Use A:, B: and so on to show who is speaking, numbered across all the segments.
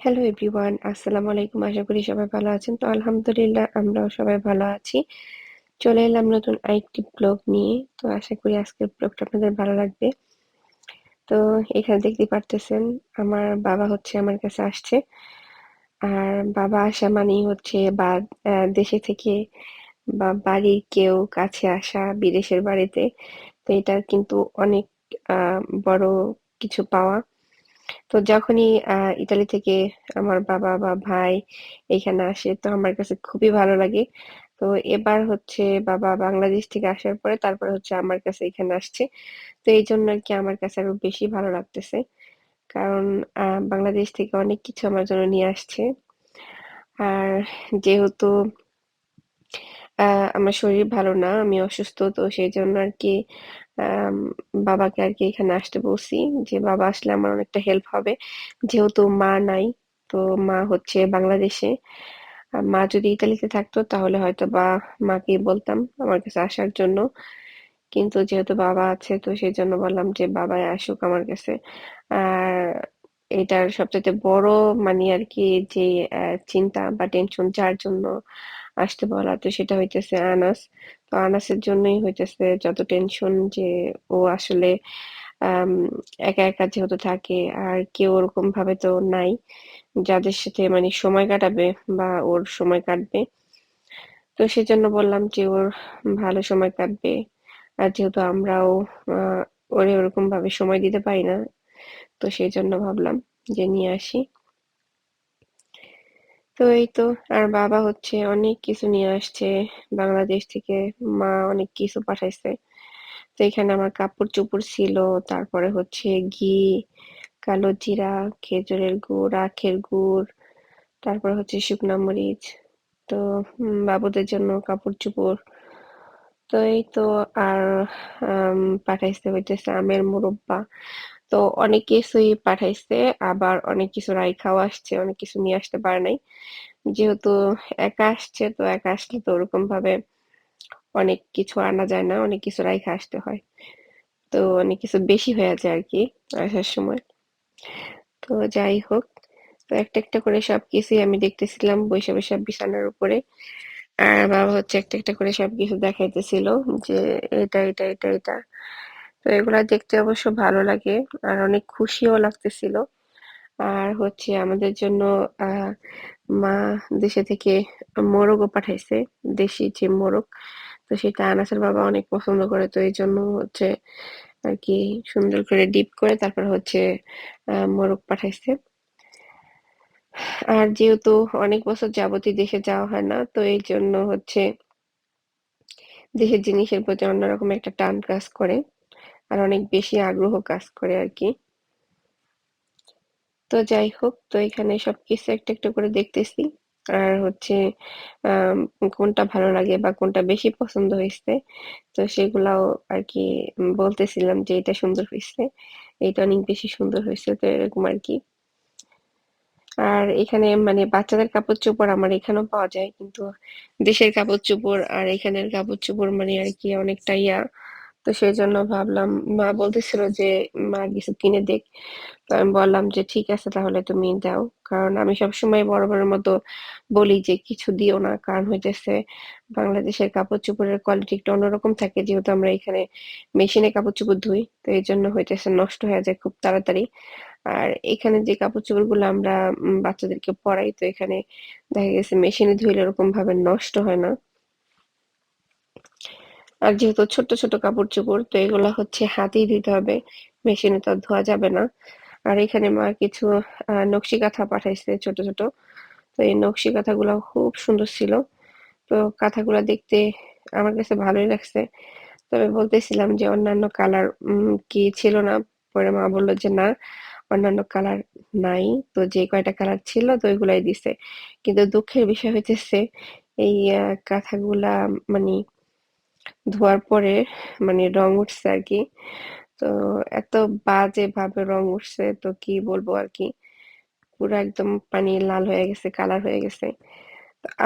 A: Hello everyone আসসালামু আলাইকুম আশা করি সবাই ভালো আছেন তো আলহামদুলিল্লাহ আমরাও সবাই ভালো আছি চলে এলাম নতুন আরেকটি ব্লগ নিয়ে তো আশা করি আজকের ব্লগটা আপনাদের ভালো লাগবে তো এখানে দেখতে পারতেছেন আমার বাবা হচ্ছে আমার কাছে আসছে আর বাবা আসা মানেই হচ্ছে বা দেশে থেকে বা বাড়ির কেউ কাছে আসা বিদেশের বাড়িতে তো এটা কিন্তু অনেক বড় কিছু পাওয়া তো যখনই আহ ইতালি থেকে আমার বাবা বা ভাই এখানে আসে, তো আমার কাছে খুবই ভালো লাগে। তো এবার হচ্ছে বাবা বাংলাদেশ থেকে আসার পরে তারপরে হচ্ছে আমার কাছে এখানে আসছে। তো এই জন্য আর কি আমার কাছে আরও বেশি ভালো লাগতেছে। কারণ আহ বাংলাদেশ থেকে অনেক কিছু আমার জন্য নিয়ে আসছে। আর যেহেতু আহ, আমার শরীর ভালো না, আমি অসুস্থ, তো সেই জন্য আর কি বাবাকে আর কি এখানে আসতে বলছি যে, বাবা, আসলে আমার অনেকটা হেল্প হবে, যেহেতু মা নাই, তো মা হচ্ছে বাংলাদেশে। মা যদি ইতালিতে থাকতো, তাহলে হয়তো বা মাকেই বলতাম আমার কাছে আসার জন্য। কিন্তু যেহেতু বাবা আছে, তো সেই জন্য বললাম যে, বাবাই আসুক আমার কাছে। আর এটার সবচেয়ে বড় মানে আর কি যে চিন্তা বা টেনশন যার জন্য আসতে বলা। তো সেটা হইতেছে আনাস। তো আনাসের জন্যই হইতেছে যত টেনশন যে ও আসলে একা একা যেহেতু থাকে, আর কেউ ওরকম ভাবে তো নাই যাদের সাথে মানে সময় কাটাবে বা ওর সময় কাটবে। তো সেজন্য বললাম যে ওর ভালো সময় কাটবে। আর যেহেতু আমরাও ওরে ওরকম ভাবে সময় দিতে পারি না, তো সেই জন্য ভাবলাম যে নিয়ে আসি। তো এই তো, আর বাবা হচ্ছে অনেক কিছু নিয়ে আসছে বাংলাদেশ থেকে, মা অনেক কিছু পাঠাইছে। তো এখানে আমার কাপড় চোপড় ছিল, তারপরে হচ্ছে ঘি, কালো জিরা, খেজুরের গুড়, আখের গুড়, তারপর হচ্ছে শুকনা মরিচ। তো বাবুদের জন্য কাপড় চোপড় তো এই তো, আর পাঠাইছে হইতেছে আমের মুরব্বা। তো অনেক কিছুই পাঠাইছে, আবার অনেক কিছু রাইখাও আসছে, অনেক কিছু নিয়ে আসতে পারে নাই। যেহেতু একা আসছে, তো একা আসলে তো ওরকম ভাবে অনেক কিছু আনা যায় না, অনেক কিছু রাইখা আসতে হয়। তো অনেক কিছু বেশি হয়ে যায় আর কি আসার সময়। তো যাই হোক, তো একটা একটা করে সব কিছুই আমি দেখতেছিলাম বৈশা বৈশা বিছানার উপরে। আর বাবা হচ্ছে একটা একটা করে সবকিছু দেখাইতেছিল যে এটা এটা এটা এটা। তো এগুলা দেখতে অবশ্য ভালো লাগে আর অনেক খুশিও লাগতেছিল। আর হচ্ছে আমাদের জন্য মা দেশে থেকে মোরগও পাঠাইছে, দেশি যে মোরগ, তো সেটা আনাসের বাবা অনেক পছন্দ করে, তো এই জন্য হচ্ছে আর কি সুন্দর করে ডিপ করে তারপর হচ্ছে মোরগ পাঠাইছে। আর যেহেতু অনেক বছর যাবতীয় দেশে যাওয়া হয় না, তো এই জন্য হচ্ছে দেশের জিনিসের প্রতি অন্যরকম একটা টান কাজ করে। আর অনেক বেশি আগ্রহ কাজ করে আর কি তো যাই হোক, তো এখানে সবকিছু একটা একটা করে দেখতেছি। আর হচ্ছে কোনটা ভালো লাগে বা কোনটা বেশি পছন্দ হয়েছে। তো সেগুলাও আর কি বলতেছিলাম যে এটা সুন্দর হয়েছে এটা অনেক বেশি সুন্দর হয়েছে, তো এরকম আর কি আর এখানে মানে বাচ্চাদের কাপড় চোপড় আমার এখানেও পাওয়া যায়, কিন্তু দেশের কাপড় চোপড় আর এখানের কাপড় চোপড় মানে আর কি অনেকটা ইয়া। তো সেই জন্য ভাবলাম, মা বলতেছিল যে, মা কিছু কিনে দেখ। তো আমি বললাম যে, ঠিক আছে, তাহলে তুমি দাও। কারণ আমি সবসময় বরাবরের মতো বলি যে, কিছু দিও না। কারণ হইতেছে বাংলাদেশের কাপড় চোপড়ের কোয়ালিটি একটু অন্যরকম থাকে, যেহেতু আমরা এখানে মেশিনে কাপড় চোপড় ধুই। তো এই জন্য হইতেছে নষ্ট হয়ে যায় খুব তাড়াতাড়ি। আর এখানে যে কাপড় চোপড়গুলো আমরা বাচ্চাদেরকে পরাই, তো এখানে দেখা গেছে মেশিনে ধুইলে ওরকম ভাবে নষ্ট হয় না। আর যেহেতু ছোট ছোট কাপড় চোপড় তো এগুলো হচ্ছে হাতেই ধুতে হবে। মেশিনে তো ধোয়া যাবে না। আর এখানে মা কিছু নকশি কাঁথা পাঠাইছে ছোট ছোট। তো এই নকশি কাঁথাগুলো খুব সুন্দর ছিল। তো কাঁথাগুলো দেখতে আমার কাছে ভালোই লাগছে। তবে বলতেছিলাম যে অন্যান্য কালার কি ছিল না? পরে মা বলল যে না, অন্যান্য কালার নাই। তো যে কয়টা কালার ছিল তো ওইগুলাই দিছে। কিন্তু দুঃখের বিষয় হইতেছে, এই কাঁথাগুলা মানে ধোয়ার পরে মানে রং উঠছে আর কি। তো এত বাজে ভাবে রং উঠছে, তো কি বলব আর কি। পুরো একদম পানি লাল হয়ে গেছে, কালার হয়ে গেছে।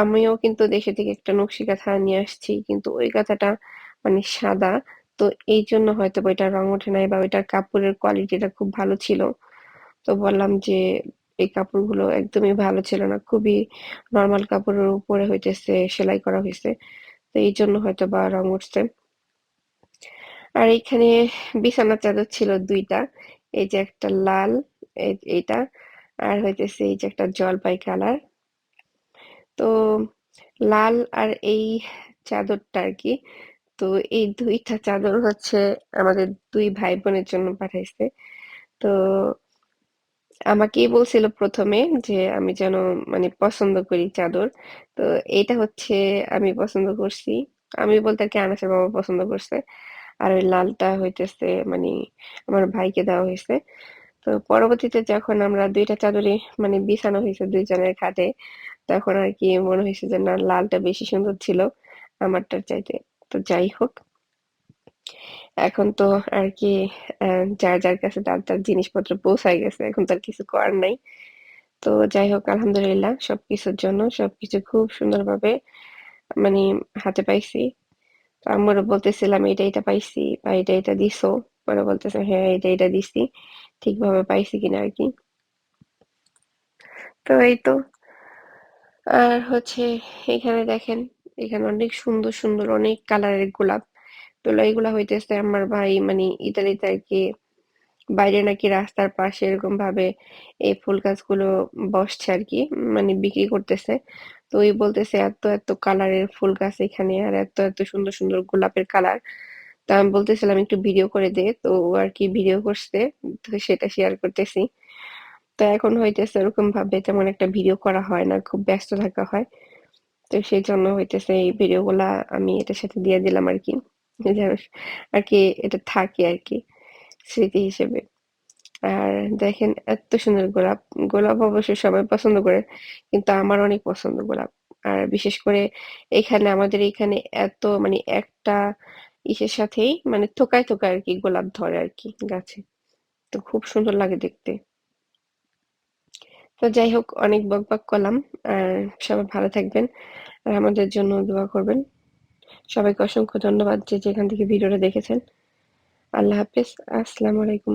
A: আমিও কিন্তু দেশে থেকে একটা নকশি কাঁথা নিয়ে আসছি, কিন্তু ওই কাঁথাটা মানে সাদা। তো এই জন্য হয়তো ওইটার রং ওঠে নাই বা ওইটার কাপড়ের কোয়ালিটিটা খুব ভালো ছিল। তো বললাম যে এই কাপড়গুলো একদমই ভালো ছিল না, খুবই নর্মাল কাপড়ের উপরে হইতেছে, সেলাই করা হয়েছে তো এই জন্য হয়তো বা রং উঠছে। আর এখানে বিছানার চাদর ছিল দুইটা, এই যে একটা লাল এইটা, আর হইতেছে এই যে একটা জলপাই কালার। তো লাল আর এই চাদরটা আর কি, তো এই দুইটা চাদর হচ্ছে আমাদের দুই ভাই বোনের জন্য পাঠাইছে। তো আমাকেই বলছিল প্রথমে যে, আমি যেন মানে পছন্দ করি চাদর। তো এইটা হচ্ছে আমি পছন্দ করছি। আমি বলতে আর কি আনাসের বাবা পছন্দ করছে। আর ওই লালটা হইতেছে মানে আমার ভাইকে দেওয়া হয়েছে তো পরবর্তীতে যখন আমরা দুইটা চাদরে মানে বিছানো হয়েছে দুইজনের খাটে, তখন আর কি মনে হয়েছে যে, না, লালটা বেশি সুন্দর ছিল আমারটার চাইতে। তো যাই হোক। এখন তো আর কি যার যার কাছে তার তার জিনিসপত্র পৌঁছায় গেছে, এখন তার কিছু করার নাই। তো যাই হোক, আলহামদুলিল্লাহ সবকিছুর জন্য, সবকিছু খুব সুন্দরভাবে মানে হাতে পাইছি। তো আমরা বলতেছিলাম এটা এটা পাইছি বা এটা এটা দিছো। পরে বলতেছে হ্যাঁ এটা এটা দিছি, ঠিকভাবে পাইছি কিনা আর কি। তো এই তো। আর হচ্ছে, এখানে দেখেন, এখানে অনেক সুন্দর সুন্দর অনেক কালারের গোলাপ। তো এইগুলা হইতেছে আমার ভাই মানে ইতালিতে আর কি, বাইরে নাকি রাস্তার পাশে এরকম ভাবে এই ফুল গাছগুলো বসছে আর কি মানে বিক্রি করতেছে। তো ওই বলতেছে এত এত কালারের ফুল গাছ এখানে আর এত এত সুন্দর সুন্দর গোলাপের কালার। তা আমি বলতেছিলাম একটু ভিডিও করে দে, তো আর কি ভিডিও করছে, তো সেটা শেয়ার করতেছি। তো এখন হইতেছে ওরকম ভাবে তেমন একটা ভিডিও করা হয় না, খুব ব্যস্ত থাকা হয়। তো সেই জন্য হইতেছে এই ভিডিওগুলা আমি এটার সাথে দিয়ে দিলাম আর কি। আর কি এটা থাকে আর কি স্মৃতি হিসেবে। আর দেখেন এত সুন্দর গোলাপ গোলাপ অবশ্যই সবাই পছন্দ করে, কিন্তু আমার অনেক পছন্দ গোলাপ। আর বিশেষ করে এখানে, আমাদের এখানে এত মানে একটা ইসের সাথেই মানে থোকায় থোকায় আর কি গোলাপ ধরে আর কি গাছে। তো খুব সুন্দর লাগে দেখতে। তো যাই হোক, অনেক বকবক করলাম। আর সবাই ভালো থাকবেন। আর আমাদের জন্য দোয়া করবেন। সবাইকে অসংখ্য ধন্যবাদ যে যেখান থেকে ভিডিওটা দেখেছেন। আল্লাহ হাফিজ। আসসালামু আলাইকুম।